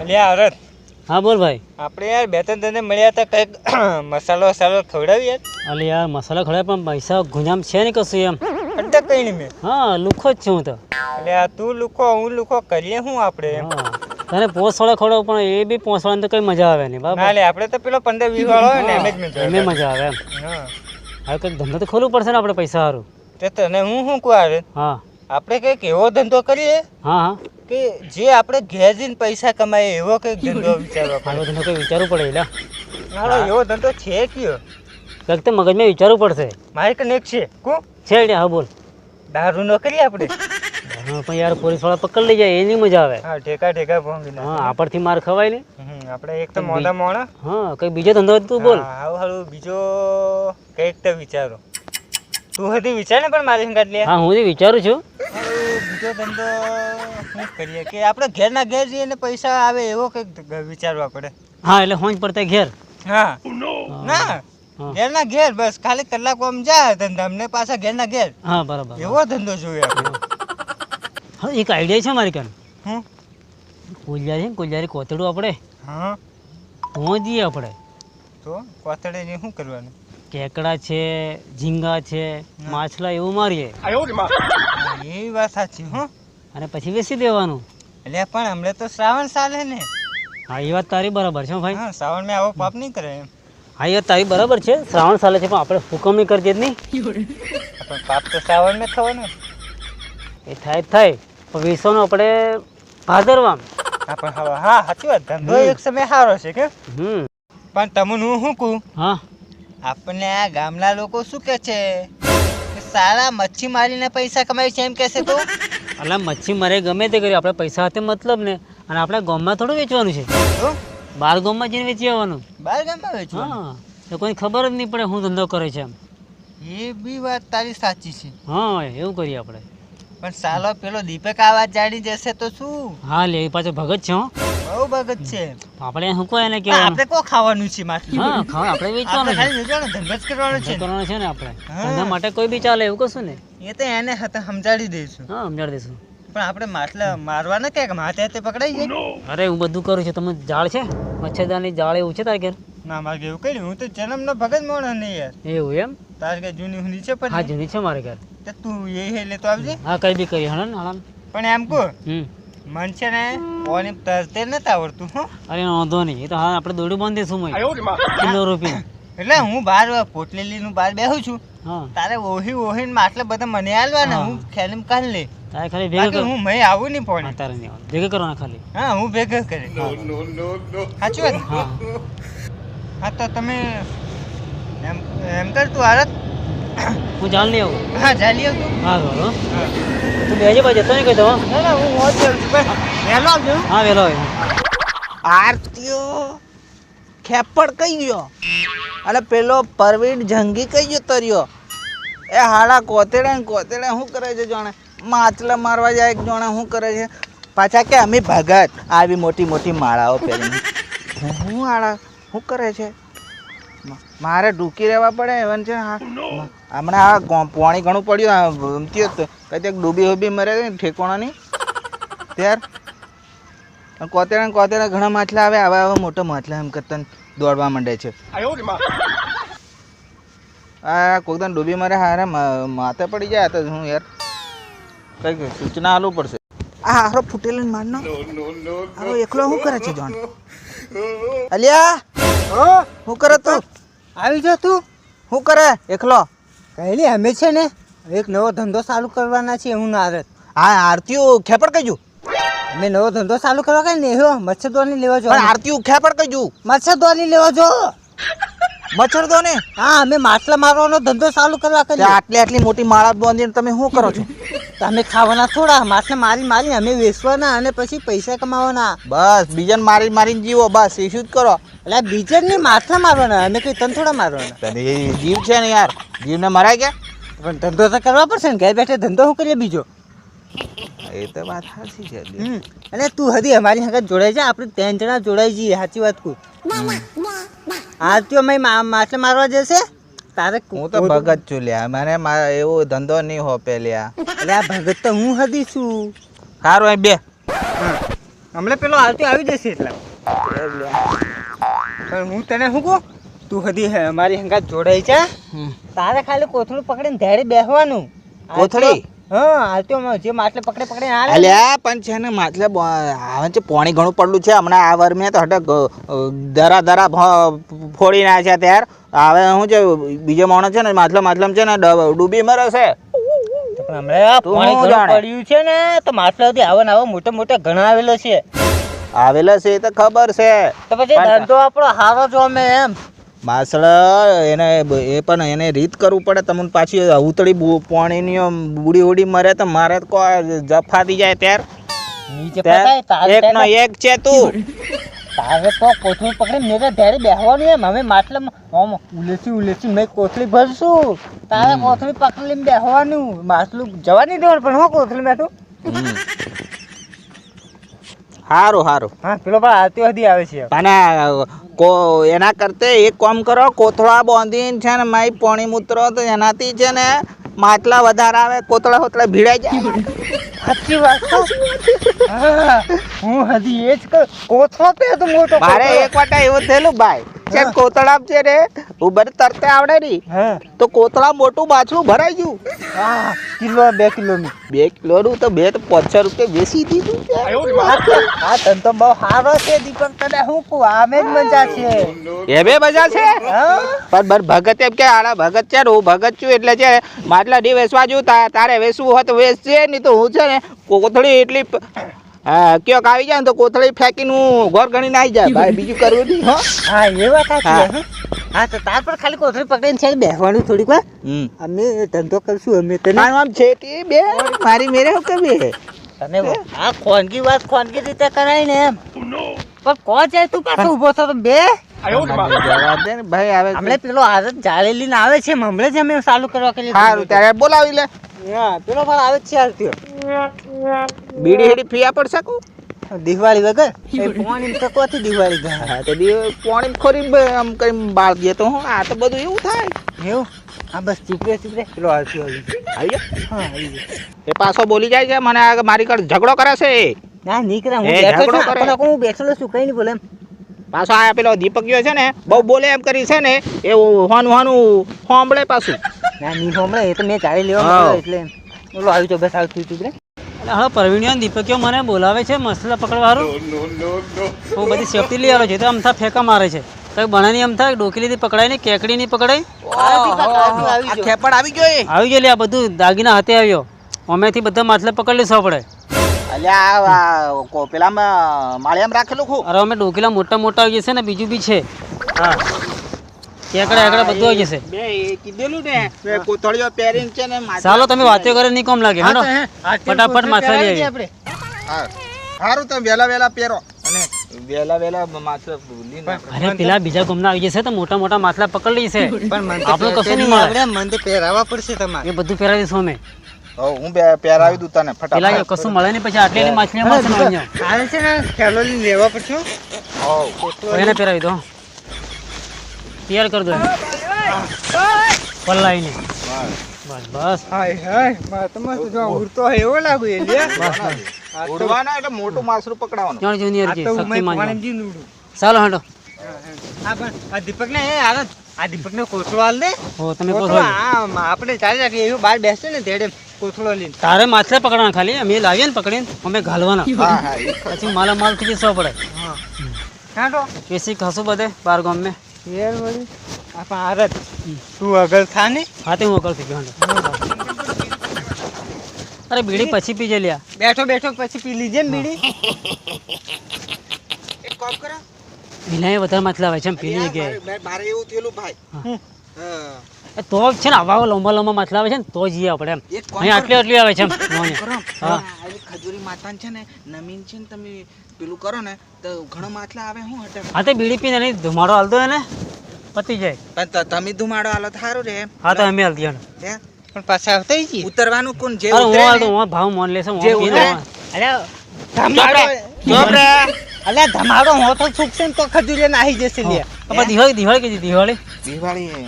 અલ્યા અરત હા બોલ ભાઈ. આપણે યાર બે ત્રણ તને મળ્યા હતા કંઈક મસાલો વસાલો ખવડાવી યાર અલે યાર મસાલો ખવડાવે પણ પૈસા ગુંજામ છે ને કશું એમ? અડધા કઈ નહીં મેં. હા લુખો જ છું હું તો. એટલે આ તું લુખો હું લુખો કરીએ શું આપણે એમ? તને પોસવાળો ખવડાવ પણ એ બી પોસવાળાને તો કઈ મજા આવે નહીં બાબા એટલે આપણે તો પેલો પંદર વીસ વાળો હોય ને એમ જ મેં મજા આવે એમ? હા. હવે કંઈક ધંધો તો ખોલવું પડશે ને આપણે પૈસા સારું તે તને હું શું કહું આવે હા. આપણે કંઈક એવો ધંધો કરીએ હા હા. કે જે આપણે ઘેર પૈસા કમાઈએ એવો કંઈક ધંધો વિચારવા ધંધો કંઈ વિચારવું પડે એટલે પડે એવો ધંધો છે કયો? કંઈક તો મગજમાં વિચારવું પડશે. મારે કને એક છે. કો છે ને હા બોલ. દારૂ ન કરીએ આપણે? હા પણ યાર પોલીસવાળા પકડ લઈ જાય એની મજા આવે. હા ઠેકા ઠેકા ભોંગી હા આપણથી માર ખવાય ને. આપણે એક તો મોડા મોણા. હા કઈ બીજો ધંધો તું બોલ. હા, હારું બીજો કંઈક તો વિચારો. તું હતી વિચાર ને પણ મારી સંગાત લે. હા હું વિચારું છું બીજો ધંધો શું કરીએ? કે આપણે ઘેરના ઘેર જઈએ ને પૈસા આવે એવો કંઈક વિચારવા પડે. હા એટલે હોંજ પડતા ઘેર. હા. ના. ઘેરના ઘેર બસ ખાલી કલાક આમ જાય ધંધા અમને પાછા ઘેરના ઘેર. હા બરાબર. એવો ધંધો જોઈએ હા. એક આઈડિયા છે મારી કાન. હું? કોલિયા છે ને કોલિયારી કોતડું આપણે. હા. તો જઈએ આપણે. તો કોતડે શું કરવાનું? કેકડા છે ઝીંગા છે માછલા એવું મારીએ. એવી વાત સાચી હો. અને પછી વેચી દેવાનું. એટલે પણ હમણે તો શ્રાવણ ચાલે ને. હા એ વાત તારી બરાબર છે ભાઈ. હા શ્રાવણ મેં આવો પાપ નહીં કરે હા એ તારી બરાબર છે. શ્રાવણ સાલે છે પણ આપણે હુકમ નહીં કરજે જ નહીં. પણ પાપ તો શ્રાવણ મેં થવાનો. એ થાય થાય. પણ વેચવાનું આપણે ભાદરવામ હા પણ હા સાચી વાત. ધંધો એક સમય સારો છે કે? હમ. પણ તમને હું શું કહું? હા. આપણને આ ગામના લોકો શું કે છે? સારા મચ્છી મારીને પૈસા કમાય છે એમ કહેશે તો? એટલે મચ્છી મારે ગમે તે કરી આપણે પૈસા હાથે મતલબ ને અને આપણે ગામમાં થોડું વેચવાનું છે. બાર ગામમાં જઈને વેચી આવવાનું. બહાર ગામમાં વેચવાનું? હા તો કોઈ ખબર જ નહીં પડે હું ધંધો કરે છે એમ. એ બી વાત તારી સાચી છે. હા એવું કરીએ આપણે. પણ સાલો પેલો દીપક આ વાત જાણી જશે તો શું? હા લે પાછો ભગત છે હો. બહુ ભગત છે. આપણે શું કહે એને પણ આપણે કો ખાવાનું છે માથું? હા ખાવા આપણે વેચવાનું છે. ખાલી વેચવાનો ધંધો જ કરવાનો છે કરવાનો છે ને આપણે. ધંધા માટે કોઈ બી ચાલે એવું કશું ને? એ તો એને હતા સમજાડી દઈશું. હા સમજાડી દઈશું. પણ આપણે માછલા મારવાના કે માથે હાથે પકડાઈ જાય અરે હું બધું કરું છું. તમે જાળ છે? મચ્છરદાની જાળ એવું છે તારે ઘેર? ના મારે એવું કર્યું. હું તો જન્મનો ભગત મોણ નહીં યાર. એવું એમ? તારે કઈ જૂની હુની છે હા પણ જૂની છે મારે ઘર. તો તું એ હે લેતો આવજે. હા કઈ બી કરી હણ હણ પણ એમ કો મન છે ને ઓની તરતે નથી આવડતું હો. અરે વાંધો નહીં. એ તો હા આપણે દોડું બાંધીશું મય? કિલો રૂપિયા. એટલે હું બહાર પોટલેલી નું બહાર બેહું છું. હા. તારે ઓહી ઓહીને માટલા બધા મને આલવાના ને હું ખેલીમ કાઢ લે. તારે ખાલી ભેગા બાકી હું મય આવું નહીં પણ. તારે નહીં આવવાનું. ભેગા કરવાના ખાલી. હા હું ભેગા કરે. સાચી વાત? હા. હા તો તમે એમ એમ કર તું આરત હું જાણ લઈ આવું. હા ચાલી આવતું હા બરો તું બેજે પાછો જતો નહીં હો. ના ના હું હોત જાઉં છું. વહેલો આવજો. હા વેલો હોય આરતીઓ ખેપડ કઈ ગયો? અને પેલો પરવીન જંગી કઈ ગયો તર્યો એ હાડા કોતેડા કોતેડા શું કરે છે જાણે? માછલા મારવા જાય એક જણા શું કરે છે? પાછા કે અમે ભગત. આવી મોટી મોટી માળાઓ પહેરીને. હું આળા? શું કરે છે? મારે ડૂકી રહેવા પડે, એવન છે હા. હમણાં આ પાણી ઘણું પડ્યું ગમતી હતું કઈ ડૂબી ઉબી મરે ઠેકોણાની. ત્યાર? કોતેરા કોતેરા ઘણા માછલા આવે, આવા આવા મોટા માછલા એમ કરતા દોડવા માંડે છે. આ કોકદાન ડૂબી મારે, હારે માથે પડી જાય તો હું યાર? કંઈક સૂચના આલવું પડશે? આ હારો ફૂટેલો ને મારનો. હારો એકલો શું કરે છે જોન? હો શું કરે તું? આવી જા તું. શું કરે? એકલો. કહેલી અમે છે ને એક નવો ધંધો ચાલુ કરવાના છે હું નારદ હા આરતીઓ ખેપડ કઈજુ અમે નવો ધંધો ચાલુ કરવા કઈ ને એવો મચ્છરદોની લેવા જો પણ આરતીયું ખેપડ કઈજુ મચ્છરદોની લેવા જો. મચ્છર દો ને હા અમે માછલા મારવાનો ધંધો ચાલુ કરવા તે આટલી આટલી મોટી માળા બાંધીને તમે શું કરો છો? તમે ખાવાના થોડા માછલા મારી મારી અમે વેચવાના અને પછી પૈસા કમાવાના. બસ બીજાને મારી મારીને જીવો બસ એ શું જ કરો? એટલે બીજા ને માછલા મારવાના અમે કઈ તને થોડા મારવાના. તને એ જીવ છે ને યાર જીવને મરાય ગયા પણ ધંધો તો કરવા પડશે ને ઘર બેઠે ધંધો શું કરીએ બીજો? એ તો વાત સાચી છે. અને તું હજી અમારી સાથે જોડાઈ જા આપણે ત્રણ જણા જોડાઈ જઈએ સાચી વાત કહું હા તો અમે માછલા મારવા જશે? તારે હું તો ભગત છું લ્યા. મને એવો ધંધો નહીં હોપે લ્યા એટલે આ ભગત તો હું હદી છું. સારું અહીં બે. હમણાં પેલો આવતી આવી જશે એટલે. પણ હું તને શું કહું? તું હદી હે મારી હંગાત જોડાઈ છે. તારે ખાલી કોથળું પકડીને ધેડે બેસવાનું કોથળી? હા આલતો જે માટલે પકડે પકડે ને. પણ છે ને માછલે આવે છે પાણી ઘણું પડલું છે. હમણાં આ વર મેં તો હટક દરા દરા ભ- ફોડી છે ત્યાર. હવે શું છે બીજો માણસ છે ને માછલા માછલામાં છે ને ડૂબી મરે છે. પણ હમણાં પાણી ઘણું પડ્યું છે ને તો માટલા સુધી આવા આવા મોટા મોટા ઘણા આવેલો છે. આવેલા છે એ તો ખબર છે. તો પછી ધંધો આપણો હારો જો અમે એમ. માછલા એને એ પણ એને રીત કરવું પડે. તમને પાછી ઉતળી પાણીની બુડી ઉડી મરે તો મારે જફાતી જાય ત્યાર. એક નો એક છે તું. તારે તો કોથળી પકડી મેરે ધેડે બેસવાનું એમ. અમે માટલામાં આમ ઉલેસી ઉલેસી મેં કોથળી ભરશું. તારે કોથળી પકડીને બેસવાનું માટલું જવા નહીં દેવાનું પણ હું કોથળી બેઠું સારું સારું હા પેલો પણ આવતી હતી આવે છે. અને કો એના કરતે એક કામ કરો કોથળા બાંધીને છે ને મારી પાણી મૂતરો તો એનાથી છે ને માટલા વધારે આવે કોતળા હોતળા ભીડાઈ જાય. સાચી વાત હું હજી એ જ કર કોથળો પે તો મોટો મારે એક વાટા એવું થયેલું ભાઈ. છે કોતળા છે ને ઉભર તરતે આવડે નહીં હા? તો કોથળા મોટું બાછડું ભરાઈ ગયું. હા કિલો બે કિલોની. બે કિલોનું તો બે તો પાંચસો રૂપિયા બેસી દીધું છે. આ તન તો બહુ સારો છે દીપક તને હું કહું આમે જ મજા છે. એ બે બજાર છે પણ બર ભગત એમ કે આડા ભગત છે ને હું ભગત છું એટલે છે માટલા ડી વેસવા તા- તારે વેસવું હોય તો વેચશે નહીં તો હું છે ને કોથળી એટલી હા ક્યોક આવી જાય ને તો કોથળી ફેંકીને હું ઘર ગણીને આવી જાય ભાઈ બીજું કરવું નહીં હા. એ વાત હા. તો તાર પર ખાલી કોથળી પકડીને છે બેસવાનું થોડીક વાર અમે ધંધો કરશું અમે તને મારું આમ તે બે? મારી મેરે હું કે બે તને આ ખોનગી વાત ખોનગી રીતે કરાય ને એમ. પણ કો છે? તું પાછો ઊભો થતો બે. જવા ભાઈ આવે હમણે પેલો આદત જાળી ને આવે છે હમણે જ અમે ચાલુ કરવા કે સારું ત્યારે બોલાવી લે. હા પેલો પણ આવે છે બીડી હેડી ફી આપડ શકું દિવાળી વગર? પોણી તો કોથી દિવાળી થાય? તો પોણી ખોરી આમ કઈ બાળ દે તો હું આ તો બધું એવું થાય. એવું? હા બસ ચીપરે ચીપરે પેલો આવી ગયો? હા આવી ગયો. એ પાછો બોલી જાય છે મને આ મારી કર ઝઘડો કરે છે. ના નીકળ્યા હું બેઠો ઝઘડો છું. હું બેઠેલો છું કઈ નહીં બોલે એમ. પાછો આ પેલો દીપક ગયો છે ને બહુ બોલે એમ કરી છે ને એ હોનું હોનું હોંભળે પાછું. ના નહીં સાંભળે એ તો મેં ચાલી લેવા એટલે બોલો આવી તો બસ આવતું હતું હવે પ્રવીણ્યો ને મને બોલાવે છે મસલા પકડવાનું હું બધી સેફટી લઈ આવ્યો છે તો અમથા ફેંકા મારે છે. કઈ બનાની અમથા ડોકીલીથી પકડાય ને કેકડી ની પકડાય ખેપડ આવી ગયો આવી ગયો લે આ બધું દાગીના હાથે આવ્યો. અમેથી બધા માછલા પકડી લેશો આપણે. પેલા માળિયામાં રાખેલું ખું. અરે અમે ડોકીલા મોટા મોટા આવી જશે ને બીજું બી છે. હા. કેકડા એકડા બધું આવી જશે. બે કીધેલું ને બે કોથળીઓ પહેરીને છે ને માથે- ચાલો તમે વાતો કરે નહીં કોમ લાગે હેડો. ફટાફટ માછલા લઈ આપણે. સારું તમે વહેલા વેલા પહેરો. અને વેલા વહેલા માથે ના અરે પેલા બીજા ગમના આવી જશે તો મોટા મોટા માછલા પકડી લેશે. પણ આપણું કશું નહીં નહીં મળે. મને તો પહેરાવા પડશે તમારે. એ બધું પહેરાવી દઈશું અમે. હું બે પહેરાવી દઉં તને પેલા ફટાફટ કશું મળે નહીં પછી આટલી માછલી મળશે. આવે છે ને ખેલોલી લેવા પડશે. હો. એને પહેરાવી દો. તૈયાર કરી દો પલ્લાઈને બસ બસ. હાય હાય. મારે તો મસ્ત જો ઉડતો હે એવો લાગુ એ લે ઉડવાના એટલે મોટું માછલું પકડાવાનું. જણ જુનિયર તો શક્તિમાન ચાલો હેડો. આ પણ આ દીપક ને એ હાલો. આ દીપક ને કોથળો હાલ દે. હો તમે કોથળો હા આપણે ચાલી રાખીએ. એવું બહાર બેસે ને તેડે કોથળો લઈને. તારે માછલા પકડવાના ખાલી. અમે લાવીએ ને પકડીને અમે ઘાલવાના. હા હા. પછી માલા માલ થઈ જશો પડે. હા. કાંટો એસી ખાશું બધે બાર ગામ મેં યાર વળી આ આરત તું અગલ થા ને? હું અગલ થઈ ગયો અરે બીડી પછી પીજે લ્યા બેઠો બેઠો પછી પી લીજે ને બીડી. એક કોપ કરો. બીલાએ વધારે મતલબ આવે છે એમ પીલી જગ્યાએ. મારે- મારે એવું થયેલું ભાઈ. હા. હા. એ તો છે ને આવા લાંબા લાંબા માછલા આવે છે ને તો જઈએ આપણે એમ. અહીંયા આટલી આટલી આવે છે એમ. ખજૂરી માતા છે ને નમીન છે ને તમે પેલું કરો ને તો ઘણો માછલા આવે હું હટે. હા તે બીડી પીને નહીં ધુમાડો હાલતો હોય ને પતી જાય. પણ ત- તમે ધુમાડો હાલો તો સારું રે. હા તો અમે હાલતી હે? પણ પાછા આવતા ઈ ઉતરવાનું કોણ જે ઉતરે હું હાલતો હું ભાવ મોન લેશે હું જે પીને ઉતરે. આવા. અરે ધમાડો. ચોપ રે. અલ્યા ધમાડો હું તો છૂકશે ને તો ખજૂરી નાહી જશે લે. પણ દિવાળી દિવાળી કીધી દિવાળી? દિવાળી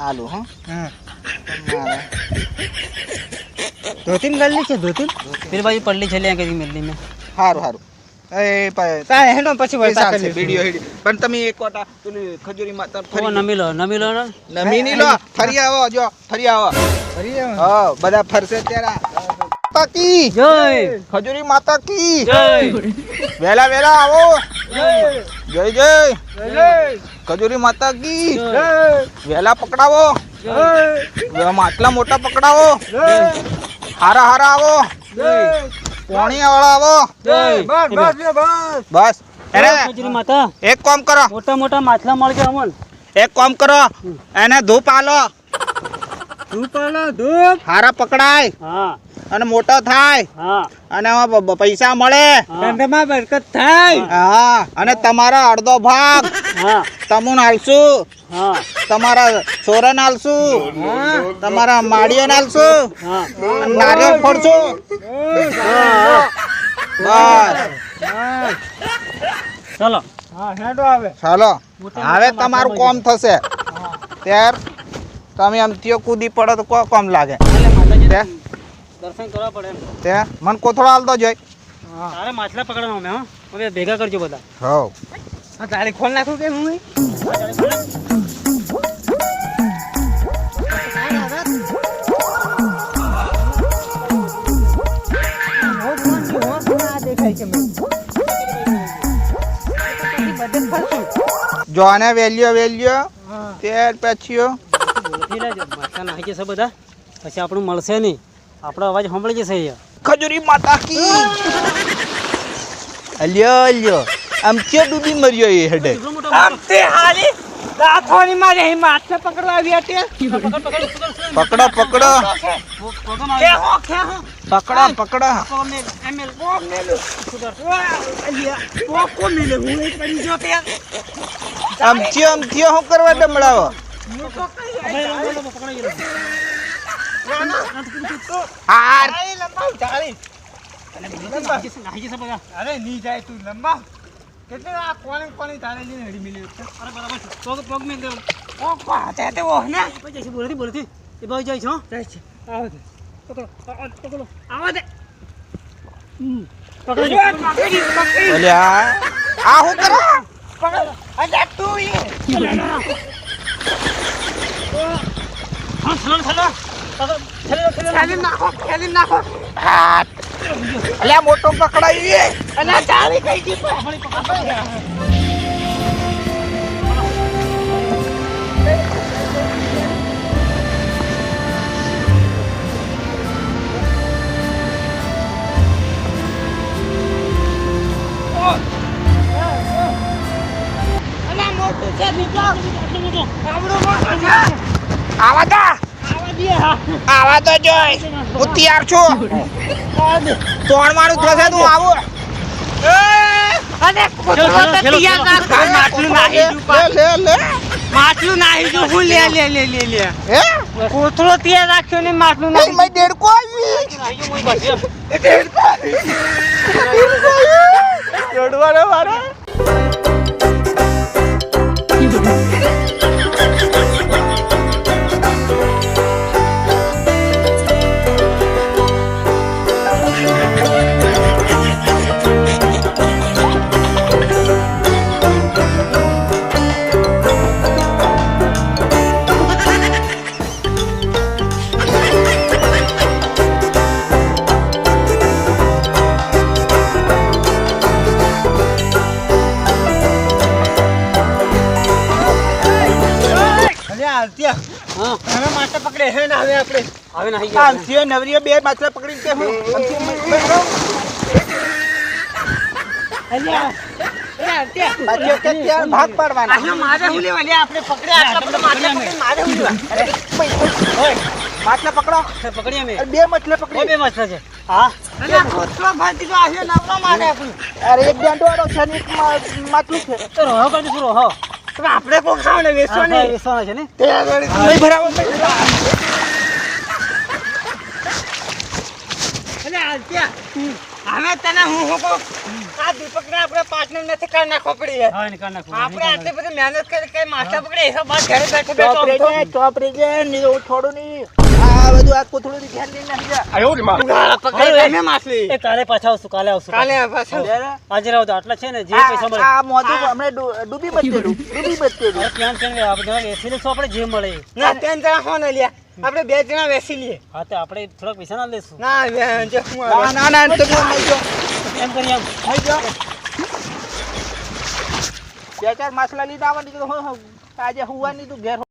આલુ હો. હા. ધોતીન ગલ્લી છે ધોતીન? પેલી બાજુ પડલી છે લ્યા કદી મેલ્લી મેં સારું હારું. એ તારે હેડો પછી વળતા ચાલશે, કરીશું. હેડી. પણ તમે એક વટા પેલી ખજૂરી માતા ફરી નમી લો નમી લો નમી નહીં લો ફરી આવો જો ફરી આવો. ફરી આવો. હા બધા ફરશે ત્યારે કી જય! ખજૂરી માતા કી. જય! વેલા વેલા આવો. જય! જય જય. જય. ખજૂરી માતા કી. જય! વેલા પકડાવો. જય! માટલા મોટા પકડાવો. હારા હારા આવો. જય. પોણી વાળા આવો બસ બસ બસ બસ. અરે એક કામ કરો. મોટા મોટા માછલા મળશે અમન એક કામ કરો. એને ધૂપ આલો. ધૂપ આલો, ધૂપ. હારા પકડાય. હા. અને મોટો થાય. હા. અને પૈસા મળે. ધંધામાં બરકત થાય. હા. અને તમારો અડધો ભાગ. હા. તમુન આલશું. હા. તમારા સોરન આલશું? તમારા માડીઓ આલશું? નારિયેળ ફોડશું? બસ. ચલો. હવે તમારું કોમ થશે. ત્યાર તમે આમ ત્યો કૂદી પડો તો કોઈ કોમ લાગે. મન દર્શન કરવા પડે એમ. મને કોથળો હાલતો જોઈ તારે માછલા પકડવાનો અમે હા. હવે ભેગા કરજો બધા. હા તારે ખોલ નાખું કે હું? જો આને વેલ્યો વેલ્યો તેર પછીઓ બધા. પછી આપણું મળશે નહીં. આપણો અવાજ સાંભળી જશે ખજૂરી માતા કી અલ્યો અલ્યો આમ કે ડૂબી મર્યો એ હેડે. આમ તે હાલી. દાથોની મારે અહીં માથે પકડવા આવી હતી પકડ પકડ. પકડ પકડો. પકડો પગમ મેલે. મેલ પોકો મિલે હું એ કરી જો તે. આમ થયો આમ થયો શું કરવા ડમડાવો? હાર. જશે બધા. અરે નહીં જાય તું લંબાવ. કેટલી આ કોણી કોણી તાળી લઈને હડી મિલી અરે બરાબર છે. પગ પગ મેલ દે ઓ પાતે તે ઓ ને. પછી બોલતી બોલતી એ ભાઈ જાય છે હો. જાય છે આવો દે. પકડો પકડો. આવા દે. પકડી. પકડી પકડી. આ આ શું કરો? પકડ. અરે તું એ હા થલો થલો થલો થલો ખેલી નાખો ખેલી નાખો. હાથ. અલ્યા મોટો પકડાઈ અને તાળી કઈ આવા આવા તો જોઈ. હું તૈયાર છું. તોણ મારું થશે તું આવો. અને માટલું નાહી જો લે લે લે. માટલું નાહી દઉં હું લે લે લે લે લે. હે? કોથળો ત્યાં રાખ્યો ને માટલું નહીં મેં દેડકો આવી. બસ એમ દોડવાનો મારો. હવે માટે પકડે હે ને હવે આપણે હવે નાખી ગયા આમથીઓ નવરીઓ બે માછલા પકડી કે હું? આમથી મેં- મેં. અલ્યા અરે ભાગ પાડવાના. મારે હું લેવા? લે આપણે પકડ્યા મારે હું લેવા? ઓય, માછલા પકડો. પકડી અમે બે માછલા પકડી. બે માછલા છે. હા. આ કોથળો ભાજી તો આહે નવરો મારે. આપણે અરે એક દાંડો છે ને માછલું છે. તો રોહો કરી રોહો. તો આપણે કોણ ખાવ ને વેચો ને હા, વેચવાના છે ને? તે નહીં ભરાવો. અરે આરતીયા હવે તને હું હું કહું? આ દીપકને આપણે પાર્ટનર નથી કરી નાખવો પડી આપણે આટલી બધી મહેનત કરી કઈ માથા પકડે એસો બાદ ઘરે બેઠો બેઠો. તો- રેજે, ચોપ રેજે, થોડું નહીં. આ આ બધું આ કોથળું ધ્યાન દઈને નાખી જા. પકડી તમે માછલી એ કાલે પાછા આવશું કાલે આવશું. કાલે પાછા આજે રહો આટલા છે ને જે પૈસા મળે આ મોઢું હમણાં ડૂબી બચેલું ડૂબી બચેલું અરે ક્યાં ક્યાં આપણે જરા બેસી આપણે જે મળે? ના ત્રણ જણા હો ને લ્યા. આપણે બે જણા વેસી લઈએ. હા તો આપણે થોડાક પૈસા ના લઈશું. ના બે- ના ના તો એમ થઈ બે ચાર માછલા લીધા આવવાની તો આજે હુવાની તું ઘેર